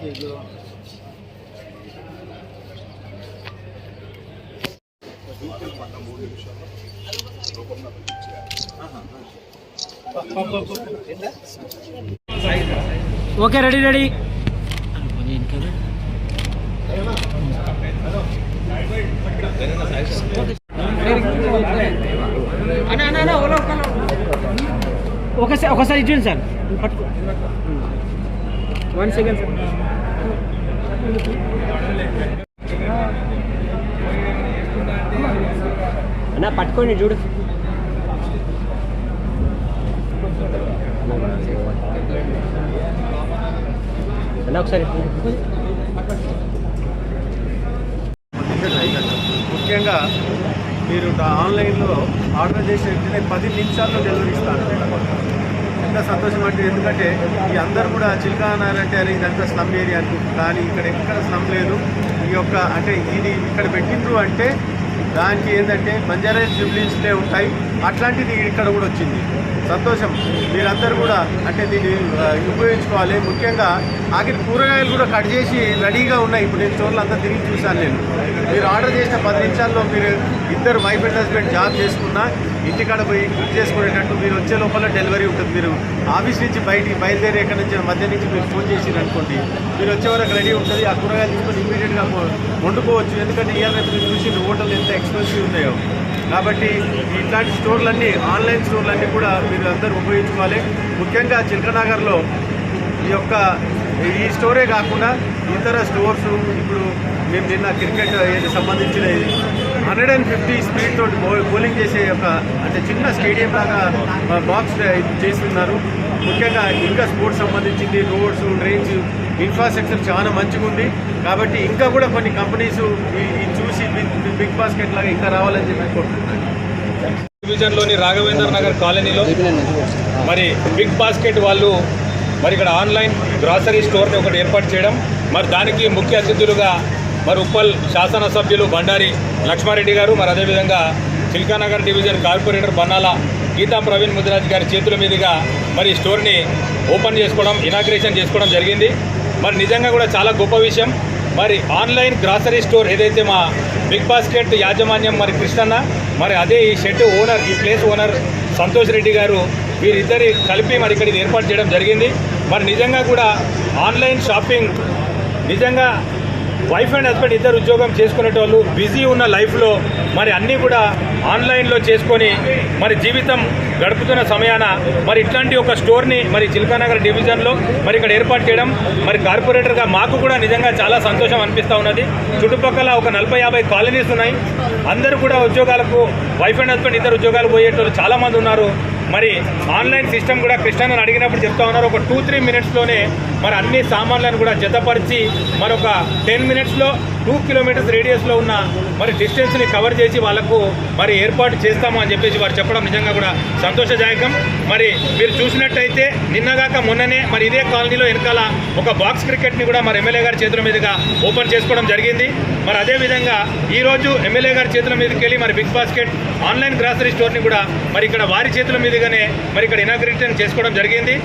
కూడా okay ready ready ఒకసారి ఒకసారి ఇచ్చేయండి సార్ పట్టుకో వన్ సెకండ్ సార్ అన్న పట్టుకోండి చూడు. అన్న ఒకసారి. ముఖ్యంగా మీరు ఆన్లైన్లో ఆర్డర్ చేసి వెంటనే పది నిమిషాల్లో డెలివరీ ఇస్తారు ఇంకా సంతోషం అంటే ఎందుకంటే ఈ అందరు కూడా చిల్కా అనాలంటే అరే ఇదంతా స్లమ్ ఏరియా అనుకుంటుంది కానీ ఇక్కడ ఎక్కడ స్లమ్ లేదు. ఈ యొక్క అంటే ఇది ఇక్కడ పెట్టిండ్రు అంటే దానికి ఏంటంటే బంజారా జూబ్లీస్లే ఉంటాయి. అట్లాంటిది ఇక్కడ కూడా వచ్చింది. సంతోషం. మీరందరూ కూడా అంటే దీన్ని ఉపయోగించుకోవాలి. ముఖ్యంగా ఆఖరి కూరగాయలు కూడా కట్ చేసి రెడీగా ఉన్నాయి. ఇప్పుడు నేను చోట్ల అంతా తిరిగి చూశాను నేను. మీరు ఆర్డర్ చేసిన పది నిమిషాల్లో మీరు ఇద్దరు వైఫ్ అండ్ హస్బెండ్ జాబ్ చేసుకున్నా ఇంటికాడ పోయి కుక్ చేసుకునేటట్టు మీరు వచ్చే లోపల డెలివరీ ఉంటుంది. మీరు ఆఫీస్ నుంచి బయటికి బయలుదేరి ఎక్కడి నుంచి మధ్య నుంచి మీరు ఫోన్ చేసి అనుకోండి. మీరు వచ్చే వరకు రెడీ ఉంటుంది. ఆ కూరగాయలు తీసుకొని ఇమీడియట్గా వండుకోవచ్చు. ఎందుకంటే ఇవాళ రేపు చూసి హోటల్ ఎంత ఎక్స్పెన్సివ్ ఉన్నాయో. కాబట్టి ఇట్లాంటి స్టోర్లన్నీ ఆన్లైన్ స్టోర్లన్నీ కూడా మీరు అందరూ ఉపయోగించుకోవాలి. ముఖ్యంగా చిల్కనగర్లో ఈ యొక్క ఈ స్టోరే కాకుండా ఇతర స్టోర్స్ ఇప్పుడు మేము నిన్న క్రికెట్ సంబంధించిన హండ్రెడ్ అండ్ ఫిఫ్టీ స్పీడ్ తోటి బౌలింగ్ చేసే ఒక అంటే చిన్న స్టేడియం లాగా బాక్స్ చేస్తున్నారు ముఖ్యంగా ఇంకా స్పోర్ట్స్ సంబంధించింది రోడ్స్ డ్రైన్స్ ఇన్ఫ్రాస్ట్రక్చర్ చాలా మంచిగా ఉంది. కాబట్టి ఇంకా కూడా కొన్ని కంపెనీస్ ఇది చూసి బిగ్ బాస్కెట్ లాగా ఇంకా రావాలని చెప్పి కోరుకుంటున్నాను. డివిజన్లోని రాఘవేంద్ర నగర్ కాలనీలో మరి బిగ్ బాస్కెట్ వాళ్ళు మరి ఇక్కడ ఆన్లైన్ గ్రాసరీ స్టోర్ని ఒకటి ఏర్పాటు చేయడం మరి దానికి ముఖ్య అతిథులుగా మరి ఉప్పల్ శాసనసభ్యులు బండారి లక్ష్మారెడ్డి గారు మరి అదేవిధంగా చిల్కానగర్ డివిజన్ కార్పొరేటర్ బన్నాల గీతా ప్రవీణ్ ముదిరాజ్ గారి చేతుల మీదుగా మరి స్టోర్ని ఓపెన్ చేసుకోవడం ఇనాగ్రేషన్ చేసుకోవడం జరిగింది. మరి నిజంగా కూడా చాలా గొప్ప విషయం. మరి ఆన్లైన్ గ్రాసరీ స్టోర్ ఏదైతే మా బిగ్ బాస్కెట్ యాజమాన్యం మరి కృష్ణన్న మరి అదే ఈ షెడ్ ఓనర్ ఈ ప్లేస్ ఓనర్ సంతోష్ రెడ్డి గారు వీరిద్దరి కలిపి మరి ఇక్కడ ఏర్పాటు చేయడం జరిగింది. మరి నిజంగా కూడా ఆన్లైన్ షాపింగ్ నిజంగా వైఫ్ అండ్ హస్బెండ్ ఇద్దరు ఉద్యోగం చేసుకునేటోళ్ళు బిజీ ఉన్న లైఫ్లో మరి అన్నీ కూడా ఆన్లైన్లో చేసుకొని మరి జీవితం గడుపుతున్న సమయాన మరి ఇట్లాంటి ఒక స్టోర్ని మరి చిల్కానగర్ డివిజన్లో మరి ఇక్కడ ఏర్పాటు చేయడం మరి కార్పొరేటర్గా మాకు కూడా నిజంగా చాలా సంతోషం అనిపిస్తూ ఉన్నది. చుట్టుపక్కల ఒక నలభై యాభై కాలనీస్ ఉన్నాయి. అందరూ కూడా ఉద్యోగాలకు వైఫ్ అండ్ హస్బెండ్ ఇద్దరు ఉద్యోగాలు పోయేటోళ్ళు చాలామంది ఉన్నారు. మరి ఆన్లైన్ సిస్టమ్ కూడా కృష్ణన్ అడిగినప్పుడు చెప్తా ఉన్నారు. ఒక టూ త్రీ మినిట్స్లోనే మరి అన్ని సామాన్లను కూడా జతపరిచి మరొక టెన్ మినిట్స్లో టూ కిలోమీటర్స్ రేడియస్లో ఉన్న మరి డిస్టెన్స్ని కవర్ చేసి వాళ్ళకు మరి ఏర్పాటు చేస్తాము అని చెప్పేసి వారు చెప్పడం నిజంగా కూడా సంతోషదాయకం. మరి మీరు చూసినట్టయితే నిన్నగాక మొన్ననే మరి ఇదే కాలనీలో వెనకాల ఒక బాక్స్ క్రికెట్ని కూడా మరి ఎమ్మెల్యే గారి చేతుల మీదుగా ఓపెన్ చేసుకోవడం జరిగింది. మరి అదేవిధంగా ఈరోజు ఎమ్మెల్యే గారి చేతుల మీదకి వెళ్ళి మరి బిగ్ బాస్కెట్ ఆన్లైన్ గ్రాసరీ స్టోర్ని కూడా మరి ఇక్కడ వారి చేతుల మీదుగానే మరి ఇక్కడ ఇనాగ్రేషన్ చేసుకోవడం జరిగింది.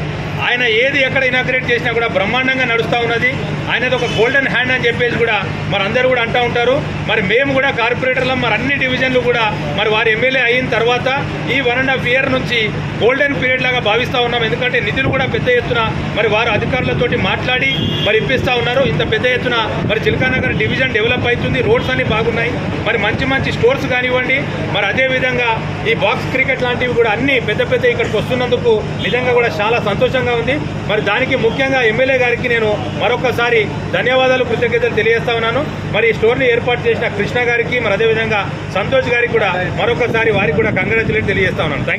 ఆయన ఏది ఎక్కడ ఇనాగ్రేట్ చేసినా కూడా బ్రహ్మాండంగా నడుస్తూ ఉన్నది. ఆయనది ఒక గోల్డెన్ హ్యాండ్ అని చెప్పేసి కూడా మరి అందరూ కూడా అంటూ ఉంటారు. మరి మేము కూడా కార్పొరేటర్లం మరి అన్ని డివిజన్లు కూడా మరి వారి ఎమ్మెల్యే అయిన తర్వాత ఈ వన్ అండ్ హాఫ్ ఇయర్ నుంచి గోల్డెన్ పీరియడ్ లాగా భావిస్తూ ఉన్నాం. ఎందుకంటే నిధులు కూడా పెద్ద ఎత్తున మరి వారు అధికారులతోటి మాట్లాడి మరి ఇప్పిస్తూ ఉన్నారు. ఇంత పెద్ద ఎత్తున మరి చిలకానగర్ డివిజన్ డెవలప్ అవుతుంది. రోడ్స్ అన్ని బాగున్నాయి. మరి మంచి మంచి స్టోర్స్ కానివ్వండి. మరి అదే విధంగా ఈ బాక్స్ క్రికెట్ లాంటివి కూడా అన్ని పెద్ద పెద్ద ఇక్కడికి వస్తున్నందుకు నిజంగా కూడా చాలా సంతోషంగా ఉంది. మరి దానికి ముఖ్యంగా ఎమ్మెల్యే గారికి నేను మరొకసారి ధన్యవాదాలు కృతజ్ఞతలు తెలియజేస్తా ఉన్నాను. మరి ఈ స్టోర్ని ఏర్పాటు చేసిన కృష్ణ గారికి మరి అదేవిధంగా సంతోష్ గారికి కూడా మరొకసారి వారికి కూడా కంగ్రాచులేట్ తెలియజేస్తా ఉన్నాను. థ్యాంక్